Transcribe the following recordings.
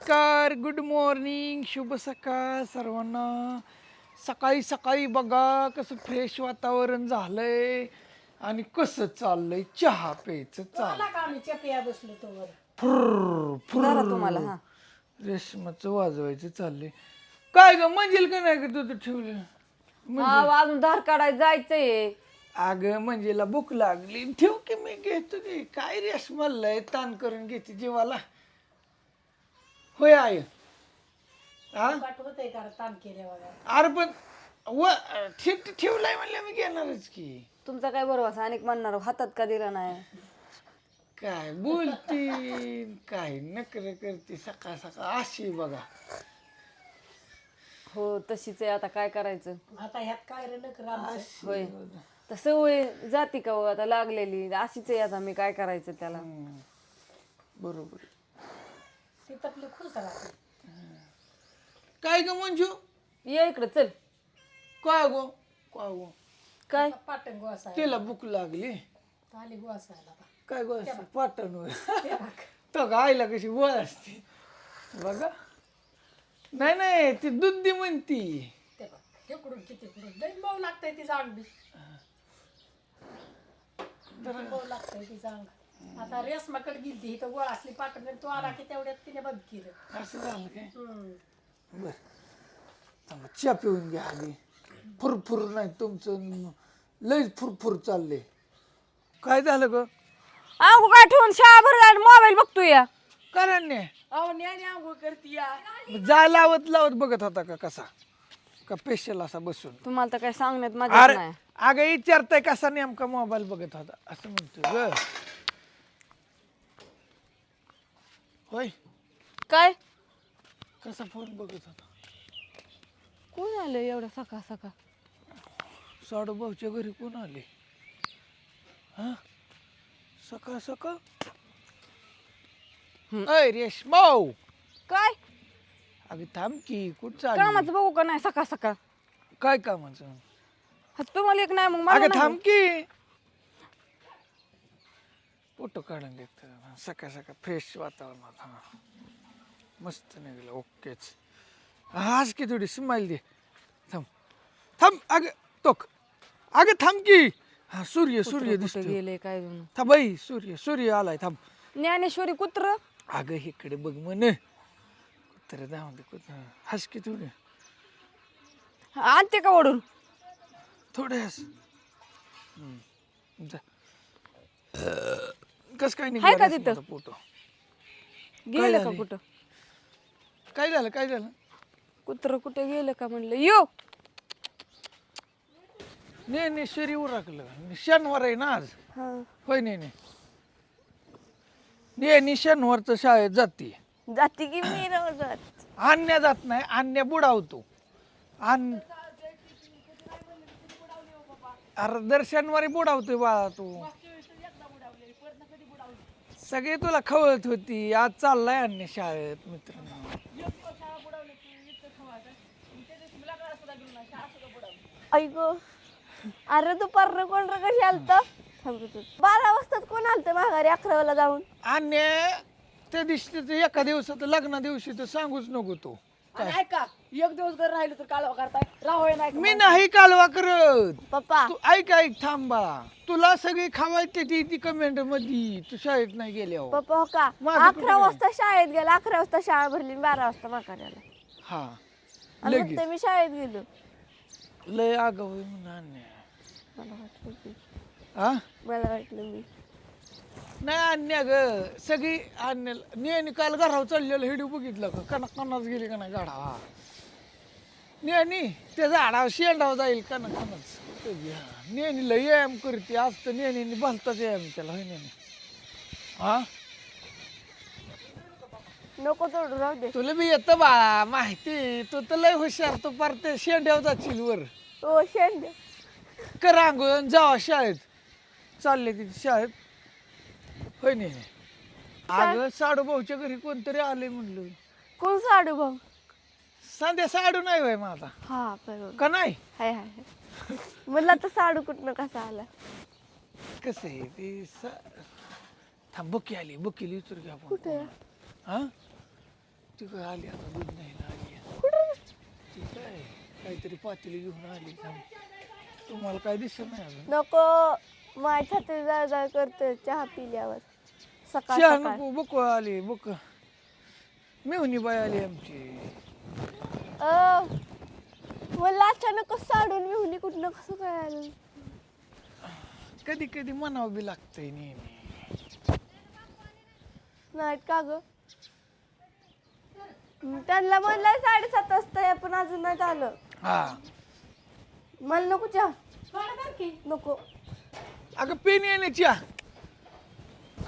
नमस्कार good morning शुभ सकाळ सर्वांना. सकाळी सकाळी बघा कसं फ्रेश वातावरण झालंय आणि कसं चाललंय चहा प्यायचं चाल का तुम्हाला रेशमाचं वाजवायचं चाललंय. काय ग म्हणजेल का नाही ग तू ठेवलं? अजून धार काढायला जायचंय. अगं मंजेला भूक लागली. ठेव की मी घेतो की. काय रेशमालय ताण करून घेते जीवाला. होय आय हा पाठ होतंय का ताण केल्यावर अरे पण व ठेव ठेवलाय म्हणलं मी घेणारच की. तुमचा काय बरोबर अनेक म्हणणार हातात का दिला नाही? काय बोलती काय नकर करते सकाळ सकाळ अशी बघा. हो तशीच आहे. आता काय करायचं? आता ह्यात काय रे नकर आमचं? अशी होय. तर सवय जाती का हो? आता लागलेली. अशीच आहे आता मी काय करायचं त्याला. बरोबर. ती तपली खुश राहते काय ग मंजू? ये इकडं चल. काय गो? काय गो? काय? पाटण गोसाय तिला भूक लागली. आली गोसायला. काय गो असं पाटण होय. ते गायला कशी बोल असते. बघा. नाही नाही ती दुधी म्हणती. ते बघ. इकडून किती इकडून लई मऊ लागतंय ती जांग बी. मऊ लागतंय ती जांग आता रेसमाकडे गेली ती इथं गोळा असली आणि तो आला की तेवढ्यात तिने बंद केलं. असं झालं काय? हम्म. बर. थांबा, चहा पिऊन घ्या आधी. फुरफुर नाही तुमचं लयच फुरफुर चालले. काय झालं ग? अहो काय ठेवून शाळा भर मोबाईल बघतो या. कारण नाही अहो न्याने आंघोळ करती या. जा लावत लावत बघत होता का कसा? का पेशल असा बसून? तुम्हाला तर काय सांगण्यात मजा अरे नाही. अगं विचारताय कसा नेमका मोबाईल बघत होता? असं म्हणतो ग. होय. काय? कसा फोन बघत होता. कोण आलं एवढं सकाळ सकाळ? साडूभाऊच्या घरी कोण आले हा? सकाळ सकाळ? अय रेशमाऊ काय? अगं थांब की कुठं चालली? कामाचं बघू का नाही सकाळ सकाळ? काय कामाचं? हा, तुम्हाला एक नाही मग मला अगं नाही. थांब की. फोटो काढून देत सकाळ सकाळ फ्रेश वातावरणात हा. मस्त निघलं ओकेच. आज की थोडी स्माईल दे. थांब. थांब अगं तोक अगं थांब की. हा सूर्य सूर्य दिसतो गेले काय? जणू. थांब बाई सूर्य सूर्य आलाय थांब. ज्ञानेश्वरी कुत्र? अगं इकडे बघ म्हण. कुत्र जाऊ दे कुत्र. हस की थोडे आणते का ओढून? थोडे हस. हम्म. जा. कस काय हाय का निघाला तिथं? फोटो गेलं का? कुठं? काय झालं? काय झालं? कुत्र कुठे गेलं का म्हणलं? यो! नाही नाही शरीर उरकलं. शनिवार आहे ना आज? होय नाही नाही नाही नाही शनिवारचं शाळेत जाते. जाती की मी रोजात आणण्या जात नाही आणण्या बुडावतो. आण अरे दर शनिवारी बुडावतोय बाळा तू. सगळे तुला खवळत होती. आज चाललाय अन्य शाळेत मित्रांनो. ऐक अरे दुपार कोण रे कशी आलत? बारा वाजताच कोण आलत माघारी अकरा वाजता जाऊन? अन्य त्या दिवशी एका दिवसात लग्ना दिवशी तर सांगूच नको तू. आणि ऐका एक दिवस घर राहिलो तर कालवा करताय. राहोय नाही मी नाही कालवा करत. पप्पा. तू ऐक ऐक थांबा. तुला सगळी खावायची ती ती कमेंटमध्ये तू शाळेत नाही गेल्यावर पप्पा हो का? माझं अकरा? वाजता शाळेत गेला. अकरा वाजता शाळा भरली आणि बारा वाजता आला हा. आणि मग लगेच. ते मी शाळेत गेलो. लय आगाऊ आहे म्हणून अन्य मला वाटलं की हा मला वाटलं मी नाही अन्य ग सगळी अन्य नेहमी काल घरावर चाललेलं हिडिओ बघितलं का? कनक कनाच गेली का नाही गाडा नेहमी त्या झाडावर शेंडावर जाईल कनक कनच नेहमी लय व्यायाम करते आज तर नेहमी भलताच व्यायाम त्याला होय नेहमी हा? नको तोडू राहू दे. तुला बी येतं बाळा माहिती. तू तर लय हुशार तू पार ते शेंड्यावर जाशील वर. हो शेंड. कर जावा शाळेत. चालले तिथे शाळेत. होय नाही अगं साडू भाऊच्या घरी कोणतरी आले म्हणलं. कोण साडू भाऊ? संध्या साडू नाही होय माझा. हा बरोबर. का नाही? हाय हाय हाय. म्हणलं तर साडू कुठनं कसा आला? कसं आहे ते सा- थांब बुकी आली बुकीली उतर घ्या आपण कुठे? हा? ती काय आली आता दूध न्यायला आली. ती काय? काहीतरी पातेली घेऊन आली. थांब. तुम्हाला काय दिसत नाही अजून? नको माझ्या छाती जाळ जाळ करते चहा पिल्यावर. सकाळ चहा सकाळ. नको बुक आली बुक. मेहुनी बाई आली आमची. अ, मला अचानक साडून मिळून कुठनं कसं काय आलं? कधी कधी म्हणावं बी लागतंय नेहमी. नाहीत का ग? त्यांना म्हणलं साडेसात वाजता आहे, पण अजून नाही आलं. हा. मला नको चहा. नको. अगं पेन येण्याची आ.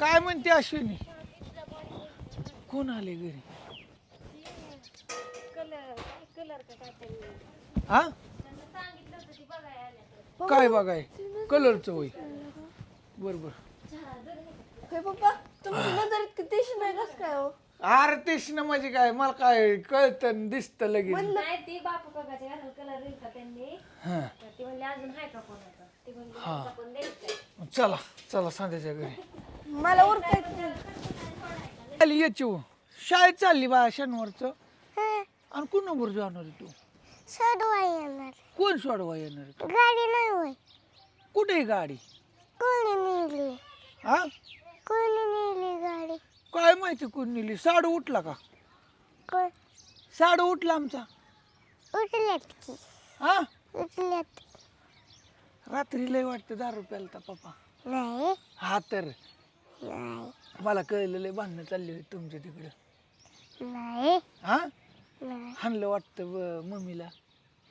काय म्हणते अश्विनी? कोण आले घरी? हा? काय बघाय? कलरचं होय बरोबर हे पप्पा तुमची नाही कस काय हो? अरे तेच ना म्हणजे काय मला काय कळतं दिसतं लगेच. नाही ती बापू काकाचे घालून कलर येईल का त्यांनी? हा. तर ती म्हणली अजून आहे का कोणाचा? ती म्हणली हा. "आमचा पण द्यायचा चला चला संध्याच्या घरी. मला उरकायचं आली याची हो. शाळेत चालली बा शनिवारचं. आणि कोण नंबर जाणार आहे तू? सोडवा येणार. कोण सोडवा येणार आहे? गाडी नाही होय. कुठे आहे गाडी? कोणी नेली? हा? कोणी नेली गाडी? काय माहिती कोण नेली? साडू उठला का? कोण? साडू उठला आमचा. उठल्यात की. हा? उठल्यात रात्री लय वाटतं दारू प्यायला होता पप्पा. नाही. हा तर. नाही. मला कळलं लय भांडणं चालली होती तुमच्या तिकडं. नाही. हा? नाही. हाणलं वाटतं ब- मम्मीला.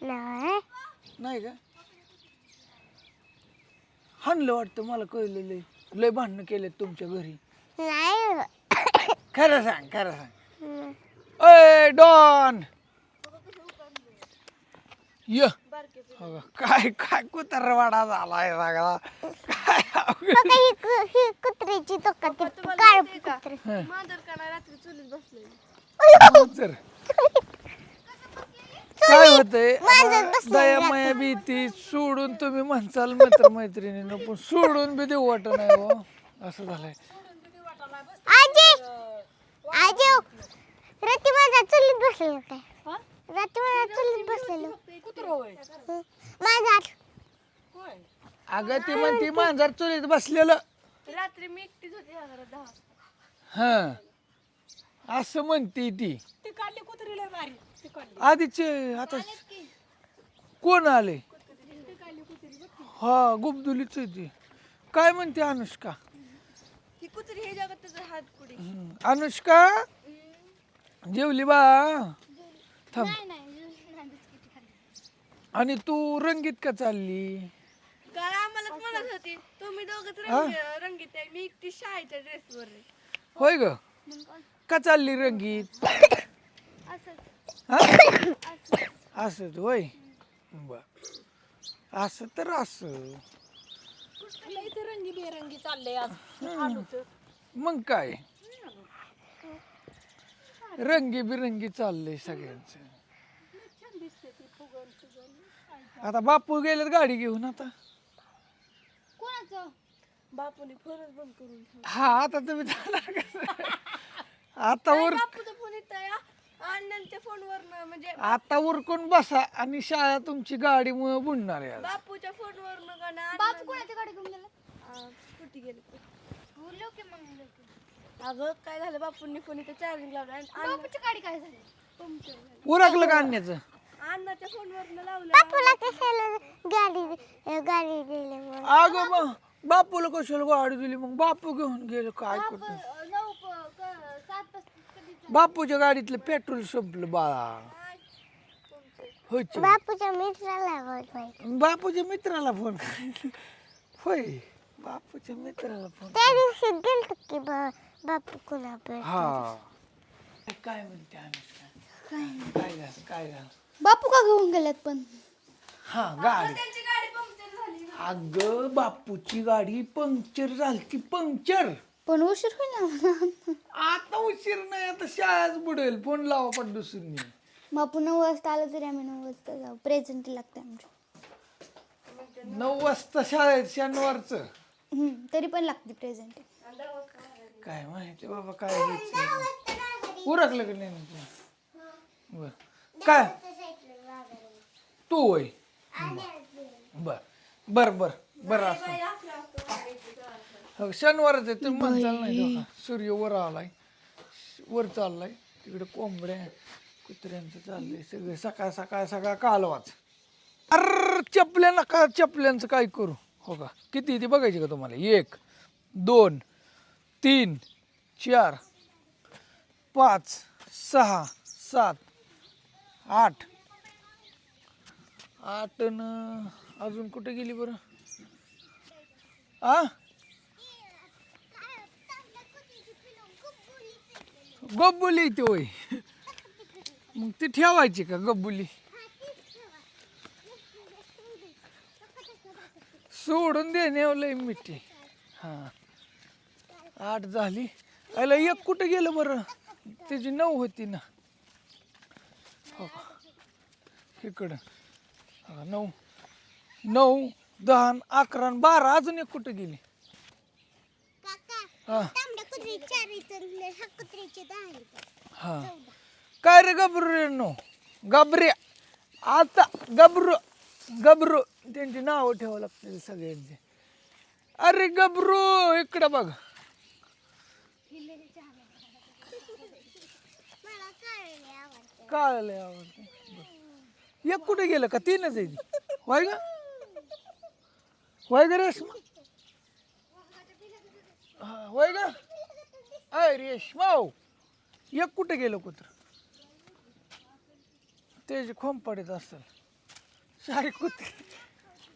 नाही. नाही का? हाणलं वाटतं मला कळलं लय. लय भांडणं केलेत तुमच्या घरी. नाही. खरं सांग खरं सांग. अय डॉन! य. हो का? काय काय कुत्रवाडा झालाय सगळा? बघा ही कु- ही कुत्रीची तो का ती काळ कुत्री हं. मांजर का रात्री चुलीत बसले तर काय होतंय? मांजर बसलेलं दया. माया बी ती सोडून तुम्ही म्हणसाल मित्र मैत्रिणी पण सोडून बी देऊ वाटत नाही हो. असं झालंय. आजी! आजी रात्री माझ्या चुलीत बसलेलो काय रात्री माझ्या चुलीत बसलेलो. हं. माझा अगं ती म्हणती मांजर चुलीत बसलेलं. रात्री मी एकटीच होती ह्या घरात दहा हा. असं म्हणते ती. ती काढली कुत्री लय भारी. ती काढली. आधीचे आता कोण आले? हा गुबदुलीच आहे ती काय म्हणते अनुष्का? ही कुत्री हे जगात हात हम्म. अनुष्का? जेवली बा. थांब. आणि तू रंगीत का चालली? होती. तुम्ही दोघच रंग रंगीत आहे. मी एकटी शाळेच्या ड्रेसवर होय ग? का चालली रंगीत? हा? असंच. होय? बर. असं तर असं. लय ते रंगी बेरंगी चाललंय आज. आलूचं. मग काय? रंगी बिरंगी चाललंय सगळ्यांचं. आता बापू गेलेत गाडी घेऊन आता. बापूने फोनच बंद करून ठेवला. हा आता तुम्ही जाणार कसं? आता वर बापूचा फोन येत अण्णांच्या फोनवर म्हणजे आता उरकून बसा आणि शाळा तुमची गाडी मुळे बुडणार आहे आज. बापूच्या फोनवर गाणं बापू कोणाच्या गाडी घेऊन गेला? स्कूटी गेली अगं काय झालं? बापूंनी फोन इथे चार्जिंग लावला बापूची गाडी काय झाली? पंक्चर झाली उरकलं का आणण्याचं अण्णाच्या फोनवर लावलं. बापूला कशाला गाडी गाडी दिली म्हणून? अगं मग बापूला कशाला गाडी दिली? मग बापू घेऊन गेलो काय करतो? बापूच्या गाडीतलं पेट्रोल संपलं बाळा. होय चिव. बापूच्या मित्राला बोलवायचं बापूच्या मित्राला फोन होय बापूच्या मित्राला फोन त्या दिवशी गेलतो की बा- बापू कुणाकडे हा. काय म्हणते अनुष्का काय झालं? काय झालं? बापू का घेऊन गेलेत पण? हा गाडी. अगं बापूची गाडी पंक्चर झाली पंक्चर. पण उशीर होईल आता. उशीर नाही आता शाळाच बुडेल. फोन लावा पण दुसरी बापू नऊ वाजता आलं तरी आम्ही नऊ वाजता जाऊ. प्रेझेंट लागते आमच्या. नऊ वाजता शाळेत शनिवारचं. हम्म, तरी पण लागते प्रेझेंट काय माहिती बाबा काय व्हायचं उरकलं की नाही बर. काय? तू होय. बर. बर बर बर असं. हो, शनिवारच आहे तुम्ही म्हणताल नाही का? सूर्य वर आलाय वर चाललाय तिकडे कोंबड्या कुत्र्यांचं चाललंय सगळे सकाळ सकाळ सकाळ कालवाच. अर चपल्या नका चपल्यांचं काय करू? हो का? किती ती बघायची का तुम्हाला? एक दोन तीन चार पाच सहा सात आठ. आठ न अजून कुठे गेली बरं? आ? गब्बुली ती होय. मग ती ठेवायची का गब्बुली? सोडून दे नेवलंय हो मिठी. हा. आठ झाली. अला एक कुठं गेलं बरं? त्याची नऊ होती ना. हो इकडं. नऊ. नऊ दहा अकरा बारा अजून एक कुठं गेली? हा. तांबड्या कुत्री चार इथं हा कुत्रीचे दहा इथं हा. काय रे गबरू नो गबऱ्या आता गबरू गबरू. त्यांची नावं ठेवावं लागतील सगळ्यांची. अरे गबरू इकडं बघ. मला काळले आवडते कळलं आवडतं एक कुठे गेलं का? तीनच आहे ती. होय का? होय का रेशमा. हा, होय का अय रेशमा हो. एक कुठे गेलं कुत्र? त्याची खोंपाडीत असेल. सारे कुत्रे.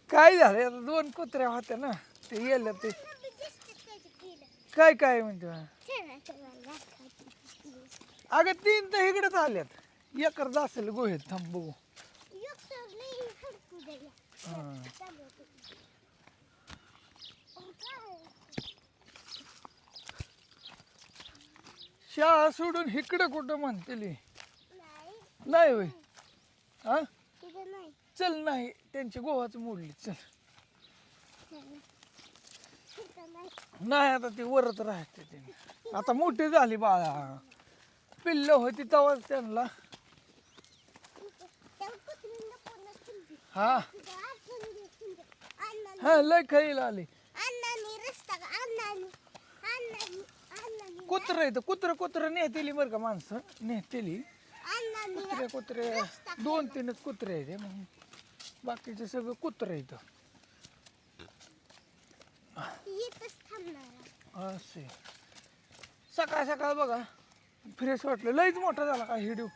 काय झालं आता दोन कुत्र्या होत्या ना. ते गेलं ते. काय काय म्हणते? अगं तीन तर इकडेच आल्यात. एकर असेल गोहेत थांब बघू. हा. शाळा सोडून इकडं कुठं म्हणतील? नाही होय. हा? चल नाही त्यांची गोवाच मोडली चल. नाही आता ती वरत राहते त्यांनी. आता मोठी झाली बाळा. पिल्ल होती तेव्हाच त्यांना. हा? हा लय खैल आली अण्णांनी रस्ता अण्णांनी अण्णांनी अण्णांनी कुत्र येतं कुत्र कुत्र नेहतेली बरं का माणसं? नेहतेली कुत्रे कुत्रे. दोन तीनच कुत्रे आहेत मग. बाकीचे सगळं कुत्र येतं असे. सकाळ सकाळ बघा. फ्रेश वाटलं. लईच मोठा झाला का हिडिओ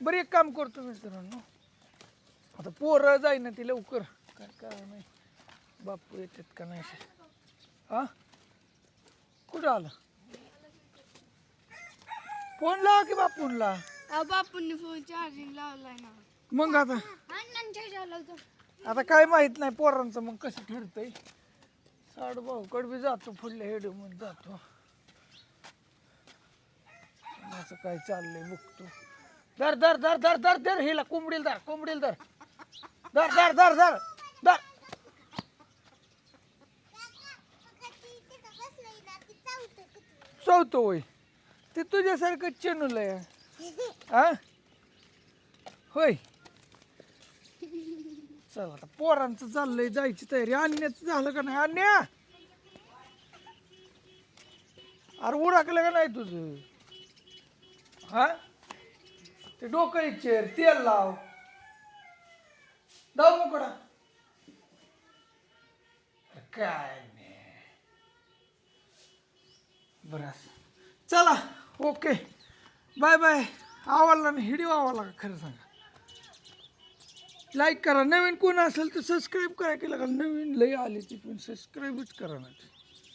बरं एक काम करतो मित्रांनो. आता पोरं जाईना ती लवकर. काय काय नाही. बापू येतात का नाही? हां हा? कुठं आलं? फोन लावा की बापूनला बापूंनी फोन चार्जिंग लावलाय ना. मग आता? अण्णांच्या लावतो. आता काय माहीत नाही पोरांचं मग कसं ठरतंय. साडू भाऊ बी जातो पुढल्या हेडू मध्ये जातो. असं काय चाललंय बघतो. दर दर दर दर दर दर हिला कोंबडील दर कोंबडील दर दर दर दर दर दर चौथं होय. ते तुझ्यासारखं चेनूल आहे. हा? होय. चल आता पोरांचं चाललंय जायची तयारी. आणण्याचं झालं का नाही? आणण्या अरे उडाकलं का नाही तुझं? हा? ते डोकं इच्छेर तेल लाव. दाव मोकडा. काय नाही बरं चला. ओके. Bye bye. आवडला ना हिडिओ आवडला का? खरं सांगा. लाईक करा. नवीन कोण असेल तर सबस्क्राईब करा केलं का नवीन लय आली ती पण सबस्क्राईबच करा ना